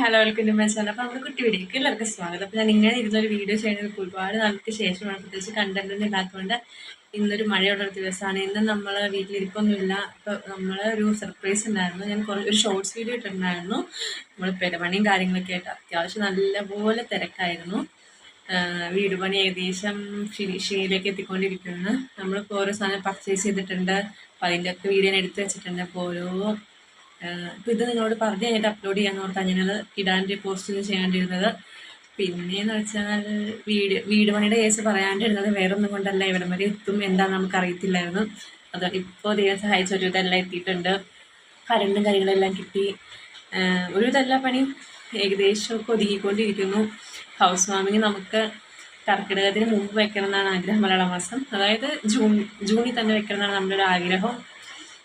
Hello welcome to my channel അപ്പോൾ നമ്മുടെ കുട്ടി വീഡിയോക്ക് എല്ലാവർക്കും സ്വാഗതം. അപ്പോൾ ഞാൻ ഇങ്ങനെ ഇരുന്നൊരു വീഡിയോ ചെയ്യുന്നത് ഒരുപാട് നാൾക്ക് ശേഷമാണ്. പ്രത്യേകിച്ച് കണ്ടന്റ് ഒന്നും ഇല്ലാത്തതുകൊണ്ട് ഇന്നൊരു മഴയുള്ള ദിവസമാണ്. ഇന്ന് നമ്മൾ വീട്ടിലിരിപ്പൊന്നുമില്ല. അപ്പോൾ നമ്മൾ ഒരു സർപ്രൈസ് ഉണ്ടായിരുന്നു. ഞാൻ കുറേ ഒരു ഷോർട്സ് വീഡിയോ ഇട്ടിട്ടുണ്ടായിരുന്നു. നമ്മൾ പെരപണിയും കാര്യങ്ങളൊക്കെ ആയിട്ട് അത്യാവശ്യം നല്ലപോലെ തിരക്കായിരുന്നു. വീട് പണി ഏകദേശം ഫിനിഷിങ്ങിലേക്ക് എത്തിക്കൊണ്ടിരിക്കുകയാണ് നമ്മളിപ്പോൾ ഓരോ സാധനം പർച്ചേസ് ചെയ്തിട്ടുണ്ട്. അപ്പോൾ അതിന്റെ ഒക്കെ വീഡിയോ എടുത്ത് വെച്ചിട്ടുണ്ട്. അപ്പോൾ ഓരോ ഇപ്പം ഇത് നിങ്ങളോട് പറഞ്ഞു കഴിഞ്ഞിട്ട് അപ്ലോഡ് ചെയ്യാന്ന് ഓർത്താ ഞാനത് ഇടാന്റെ പോസ്റ്റ് ചെയ്യാണ്ടിരുന്നത്. പിന്നെയെന്ന് വെച്ചാൽ വീട് വീട് പണിയുടെ കേസ് പറയാണ്ടിരുന്നത് വേറെ ഒന്നും കൊണ്ടല്ല. ഇവിടം വരെ എത്തും എന്താണെന്ന് നമുക്ക് അറിയത്തില്ലായിരുന്നു അത് ഇപ്പോൾ ദൈവം സഹായിച്ച ഒരു ഇതെല്ലാം എത്തിയിട്ടുണ്ട്. കരണ്ടും കാര്യങ്ങളെല്ലാം കിട്ടി. ഒരു ഇതെല്ലാ പണിയും ഏകദേശം ഒക്കെ ഒതുങ്ങിക്കൊണ്ടിരിക്കുന്നു. ഹൗസ് വാമിങ് നമുക്ക് കർക്കിടകത്തിന് മുമ്പ് വെക്കണം എന്നാണ് ആഗ്രഹം മലയാള മാസം. അതായത് ജൂൺ ജൂണിൽ തന്നെ വെക്കണം എന്നാണ് നമ്മുടെ ഒരു ആഗ്രഹം.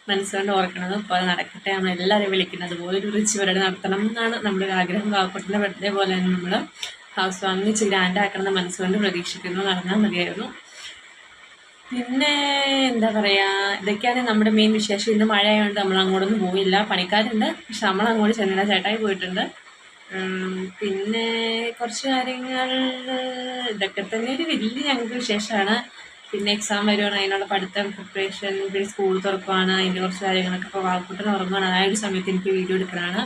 മനസ്സുകൊണ്ട് ഓർക്കണത് അപ്പോൾ അത് നടക്കട്ടെ നമ്മൾ എല്ലാവരെയും വിളിക്കുന്നത് അതുപോലെ ഒരു റിച്ച് പരിപാടി നടത്തണം എന്നാണ് നമ്മുടെ ആഗ്രഹം. വാക്കുട്ടിന്റെ ബർത്ത്ഡേ പോലെ തന്നെ നമ്മൾ ഹൗസ് വാമിങ് ഗ്രാൻഡ് ആക്കണമെന്ന് മനസ്സുകൊണ്ട് പ്രതീക്ഷിക്കുന്നു. നടന്നാൽ മതിയായിരുന്നു. പിന്നെ എന്താ പറയുക ഇതൊക്കെയാണ് നമ്മുടെ മെയിൻ വിശേഷം. ഇന്ന് മഴ ആയതുകൊണ്ട് നമ്മൾ അങ്ങോട്ടൊന്നും പോയില്ല. പണിക്കാരുണ്ട്. പക്ഷെ നമ്മൾ അങ്ങോട്ട് ചെന്നില്ല. ചേട്ടായി പോയിട്ടുണ്ട്. പിന്നെ കുറച്ച് കാര്യങ്ങൾ ഇതൊക്കെ തന്നെ ഒരു വലിയ ഞങ്ങൾക്ക് വിശേഷമാണ്. പിന്നെ എക്സാം വരുവാണ് അതിനുള്ള പഠിത്തം പ്രിപ്പറേഷൻ പിന്നെ സ്കൂൾ തുറക്കുവാണ് അതിന്റെ കുറച്ച് കാര്യങ്ങളൊക്കെ ഇപ്പോൾ വാക്കുട്ടൻ ഉറങ്ങുവാണ് ആ ഒരു സമയത്ത് എനിക്ക് വീഡിയോ എടുക്കണമാണ്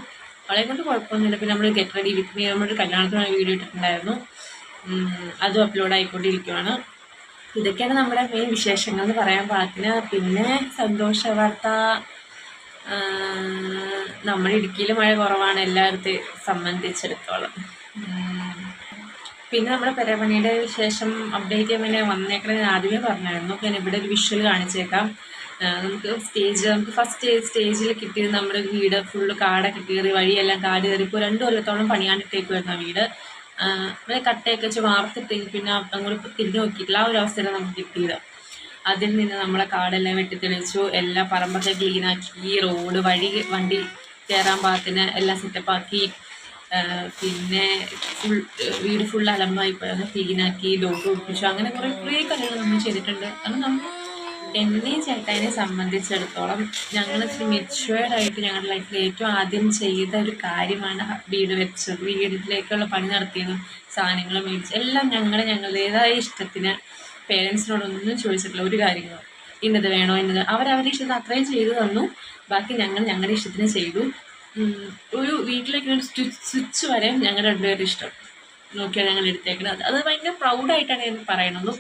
അവളെ കൊണ്ട് കുഴപ്പമൊന്നുമില്ല. പിന്നെ നമ്മൾ ഗെറ്റ് റെഡി വിത്ത് മീ നമ്മളൊരു കല്യാണത്തിനാണ് വീഡിയോ ഇട്ടിട്ടുണ്ടായിരുന്നു. അതും അപ്ലോഡ് ആയിക്കൊണ്ടിരിക്കുവാണ്. ഇതൊക്കെയാണ് നമ്മുടെ മെയിൻ വിശേഷങ്ങൾ എന്ന് പറയാൻ പാകത്തിന്. പിന്നെ സന്തോഷ വാർത്ത. നമ്മുടെ ഇടുക്കിയിൽ മഴ കുറവാണ്. എല്ലായിടത്തെയും സംബന്ധിച്ചിടത്തോളം. പിന്നെ നമ്മുടെ പെരപണിയുടെ ശേഷം അപ്ഡേറ്റ് ചെയ്യാൻ വേണ്ടി വന്നേക്കണത് ഞാൻ ആദ്യമേ പറഞ്ഞായിരുന്നു. ഞാൻ ഇവിടെ ഒരു വിഷ്വൽ കാണിച്ചേക്കാം. നമുക്ക് സ്റ്റേജ് നമുക്ക് ഫസ്റ്റ് സ്റ്റേജിൽ കിട്ടിയത് നമ്മുടെ വീട് ഫുള്ള് കാടൊക്കെ കയറി വഴിയെല്ലാം കാട് കയറി ഇപ്പോൾ രണ്ട് കൊല്ലത്തോളം പണിയാണ്ടിട്ടേക്കുമായിരുന്നു ആ വീട്. പിന്നെ കട്ടയൊക്കെ വെച്ച് വാർത്തിട്ടെങ്കിൽ പിന്നെ അങ്ങോട്ട് തിരിഞ്ഞു നോക്കിയിട്ടില്ല. ആ ഒരു അവസരം നമുക്ക് കിട്ടിയത്. അതിൽ നിന്ന് നമ്മളെ കാടെല്ലാം വെട്ടിത്തെളിച്ചു എല്ലാ പറമ്പൊക്കെ ക്ലീനാക്കി റോഡ് വഴി വണ്ടി കയറാൻ പാകത്തിന് എല്ലാം സെറ്റപ്പാക്കി പിന്നെ ഫുൾ വീട് ഫുൾ അലമ്പായി അങ്ങനെ ക്ലീനാക്കി ഡോഗ് ഒപ്പിച്ചു അങ്ങനെ കുറേ കുറേ കാര്യങ്ങൾ നമ്മൾ ചെയ്തിട്ടുണ്ട്. അത് നമ്മൾ എന്നെ ചേട്ടായിനെ സംബന്ധിച്ചിടത്തോളം ഞങ്ങൾ ഇച്ചിരി മെച്ചുവേർഡ് ആയിട്ട് ഞങ്ങളുടെ ലൈഫിൽ ഏറ്റവും ആദ്യം ചെയ്ത ഒരു കാര്യമാണ് വീട് വെച്ചത്. വീടിലേക്കുള്ള പണി നടത്തിയതും സാധനങ്ങൾ മേടിച്ച് എല്ലാം ഞങ്ങൾ ഞങ്ങളുടേതായ ഇഷ്ടത്തിന് പേരൻസിനോടൊന്നും ചോദിച്ചിട്ടില്ല. ഒരു കാര്യങ്ങളും. ഇന്നത് വേണോ ഇന്നത്? അവരവരുടെ ഇഷ്ടത്തിന് അത്രയും ചെയ്തു തന്നു. ബാക്കി ഞങ്ങൾ ഞങ്ങളുടെ ഇഷ്ടത്തിന് ചെയ്തു. ഒരു വീട്ടിലേക്ക് ഒരു സ്വിച്ച് വരെ ഞങ്ങളുടെ രണ്ടുപേരുടെ ഇഷ്ടം. നോക്കിയാണ് ഞങ്ങൾ എടുത്തേക്കുന്നത് അത് ഭയങ്കര പ്രൗഡായിട്ടാണ് ഞാൻ പറയണത്.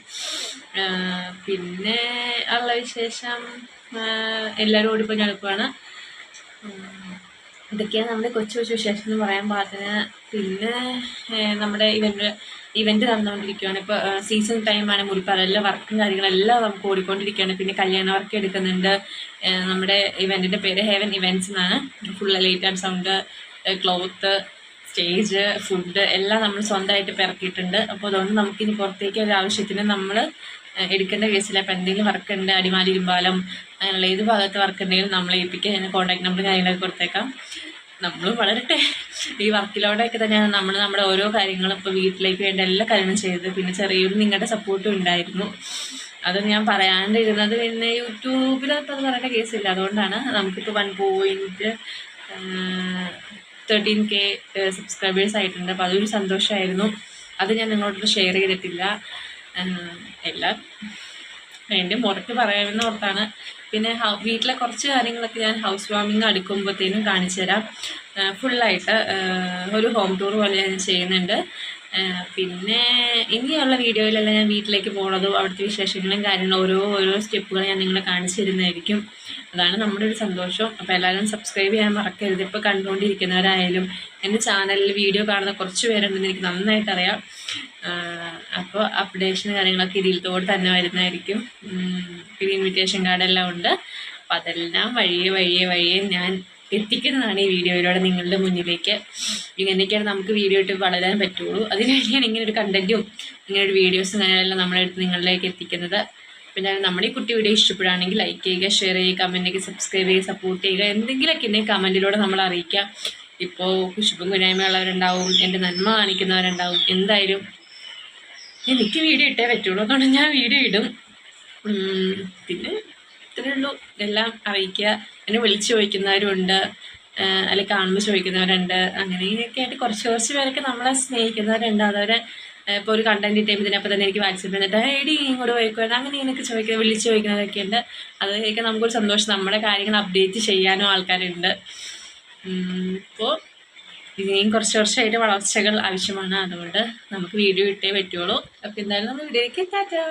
പിന്നെ ഉള്ള വിശേഷം എല്ലാവരും ഓടിപ്പോൾ ഞാൻ ഉം, ഇതൊക്കെയാണ് നമ്മുടെ കൊച്ചു കൊച്ചു വിശേഷം എന്ന് പറയാൻ പാകത്തിന്. പിന്നെ നമ്മുടെ ഇവന്റ് ഇവന്റ് നടന്നുകൊണ്ടിരിക്കുകയാണ് ഇപ്പോൾ സീസൺ ടൈമാണ് എല്ലാ വർക്കും കാര്യങ്ങളെല്ലാം നമുക്ക് ഓടിക്കൊണ്ടിരിക്കുകയാണ്. പിന്നെ കല്യാണ വർക്ക് എടുക്കുന്നുണ്ട്. നമ്മുടെ ഇവന്റിന്റെ പേര് ഹെവൻ ഇവന്റ്സ് എന്നാണ്. Full light and sound cloth stage food എല്ലാം നമ്മൾ സ്വന്തമായിട്ട് പിറക്കിയിട്ടുണ്ട്. അപ്പോൾ അതുകൊണ്ട് നമുക്കിനി പുറത്തേക്ക് ഒരു ആവശ്യത്തിന് നമ്മൾ എടുക്കേണ്ട കേസില്ല. അപ്പോൾ എന്തെങ്കിലും വർക്ക് ഉണ്ട് അടിമാലി ഇരുമ്പാലം അങ്ങനെയുള്ള ഏത് ഭാഗത്ത് വർക്ക് ഉണ്ടെങ്കിലും നമ്മളെ ഏൽപ്പിക്കുക. അതിന് കോൺടാക്ട് നമ്പർ കാര്യങ്ങളൊക്കെ കൊടുത്തേക്കാം. നമ്മൾ വളരട്ടെ. ഈ വർക്കിലൂടെയൊക്കെ തന്നെയാണ് നമ്മൾ നമ്മുടെ ഓരോ കാര്യങ്ങളും ഇപ്പോൾ വീട്ടിലേക്ക് വേണ്ട എല്ലാ കാര്യങ്ങളും ചെയ്തത് പിന്നെ ചെറിയൊരു നിങ്ങളുടെ സപ്പോർട്ടും ഉണ്ടായിരുന്നു. അത് ഞാൻ പറയാണ്ടിരുന്നത് പിന്നെ ഇപ്പോൾ അത് പറയേണ്ട കേസില്ല. അതുകൊണ്ടാണ് നമുക്കിപ്പോൾ one point thirteen K subscribers ആയിട്ടുണ്ട്. അപ്പോൾ അതൊരു സന്തോഷമായിരുന്നു അത് ഞാൻ നിങ്ങളോട് ഷെയർ ചെയ്തിട്ടില്ല. എല്ലാം. എന്റെ മുറയ്ക്ക് പറയാമെന്ന് ഓർത്താണ്. പിന്നെ വീട്ടിലെ കുറച്ച് കാര്യങ്ങളൊക്കെ ഞാൻ ഹൗസ് വാമിങ് അടുക്കുമ്പോഴത്തേനും കാണിച്ചു തരാം ഫുള്ളായിട്ട് ഒരു ഹോം ടൂർ പോലെ ഞാൻ ചെയ്യുന്നുണ്ട്. പിന്നെ ഇനിയുള്ള വീഡിയോയിലെല്ലാം ഞാൻ വീട്ടിലേക്ക് പോകുന്നതും അവിടുത്തെ വിശേഷങ്ങളും കാര്യങ്ങളും ഓരോ ഓരോ സ്റ്റെപ്പുകൾ ഞാൻ നിങ്ങളെ കാണിച്ചു തരുന്നതായിരിക്കും അതാണ് നമ്മുടെ ഒരു സന്തോഷം. അപ്പോൾ എല്ലാവരും സബ്സ്ക്രൈബ് ചെയ്യാൻ മറക്കരുത്. ഇപ്പോൾ കണ്ടുകൊണ്ടിരിക്കുന്നവരായാലും എന്റെ ചാനലിൽ വീഡിയോ കാണുന്ന കുറച്ച് പേരുണ്ടെന്ന് എനിക്ക് നന്നായിട്ട് അറിയാം. അപ്പോൾ അപ്ഡേഷൻ കാര്യങ്ങളൊക്കെ ഇതിലത്തോട് തന്നെ വരുന്നതായിരിക്കും. പിന്നെ ഇൻവിറ്റേഷൻ കാർഡെല്ലാം ഉണ്ട്. അപ്പോൾ അതെല്ലാം വഴിയെ വഴിയെ വഴിയെ ഞാൻ എത്തിക്കുന്നതാണ് ഈ വീഡിയോയിലൂടെ നിങ്ങളുടെ മുന്നിലേക്ക്. ഇങ്ങനെയൊക്കെയാണ് നമുക്ക് വീഡിയോ ഇട്ട് വളരാൻ പറ്റുള്ളൂ. അതിന് വേണ്ടിയാണ് ഇങ്ങനെ ഒരു കണ്ടന്റും ഇങ്ങനെ ഒരു വീഡിയോസും കാര്യങ്ങളെല്ലാം നമ്മളെടുത്ത് നിങ്ങളിലേക്ക് എത്തിക്കുന്നത്. പിന്നെ നമ്മുടെ ഈ കുട്ടി വീഡിയോ ഇഷ്ടപ്പെടുകയാണെങ്കിൽ ലൈക്ക് ചെയ്യുക ഷെയർ ചെയ്യുക കമന്റൊക്കെ സബ്സ്ക്രൈബ് ചെയ്യുക സപ്പോർട്ട് ചെയ്യുക എന്തെങ്കിലുമൊക്കെ ഉണ്ടെങ്കിൽ കമന്റിലൂടെ നമ്മൾ അറിയിക്കുക ഇപ്പോൾ കുശുപ്പും കുഞ്ഞായ്മയുള്ളവരുണ്ടാവും എന്റെ നന്മ കാണിക്കുന്നവരുണ്ടാവും. എന്തായാലും എനിക്ക് വീഡിയോ ഇട്ടേ പറ്റുള്ളൂ. അതുകൊണ്ട് ഞാൻ വീഡിയോ ഇടും. പിന്നെ ഇത്രയേ ഉള്ളൂ എല്ലാം അറിയിക്കുക. എന്നെ വിളിച്ചു ചോദിക്കുന്നവരുണ്ട്. അല്ലെ കാണുമ്പോൾ ചോദിക്കുന്നവരുണ്ട്. അങ്ങനെ ഇങ്ങനെയൊക്കെ ആയിട്ട് കുറച്ച് കുറച്ച് പേരൊക്കെ നമ്മളെ സ്നേഹിക്കുന്നവരുണ്ട്. അതവരെ ഇപ്പോൾ ഒരു കണ്ടന്റ് കിട്ടിയപ്പോൾ ഇതിനപ്പോൾ തന്നെ എനിക്ക് വാട്സപ്പ് ചെയ്തിട്ട് എടി ഇങ്ങോട്ട് പോയിക്കോട്ടെ അങ്ങനെ ഇങ്ങനെയൊക്കെ ചോദിക്കുന്നത് വിളിച്ച് ചോദിക്കുന്നവരൊക്കെ ഉണ്ട്. അതൊക്കെ നമുക്കൊരു സന്തോഷം. നമ്മുടെ കാര്യങ്ങൾ അപ്ഡേറ്റ് ചെയ്യാനും ആൾക്കാരുണ്ട്. ഇപ്പോൾ ഇനിയും കുറച്ച് വർഷമായിട്ട് വളർച്ചകൾ ആവശ്യമാണ്. അതുകൊണ്ട് നമുക്ക് വീഡിയോ ഇട്ടേ പറ്റുള്ളൂ. അപ്പോൾ എന്തായാലും നമ്മൾ വീഡിയോയ്ക്ക് ടാറ്റാ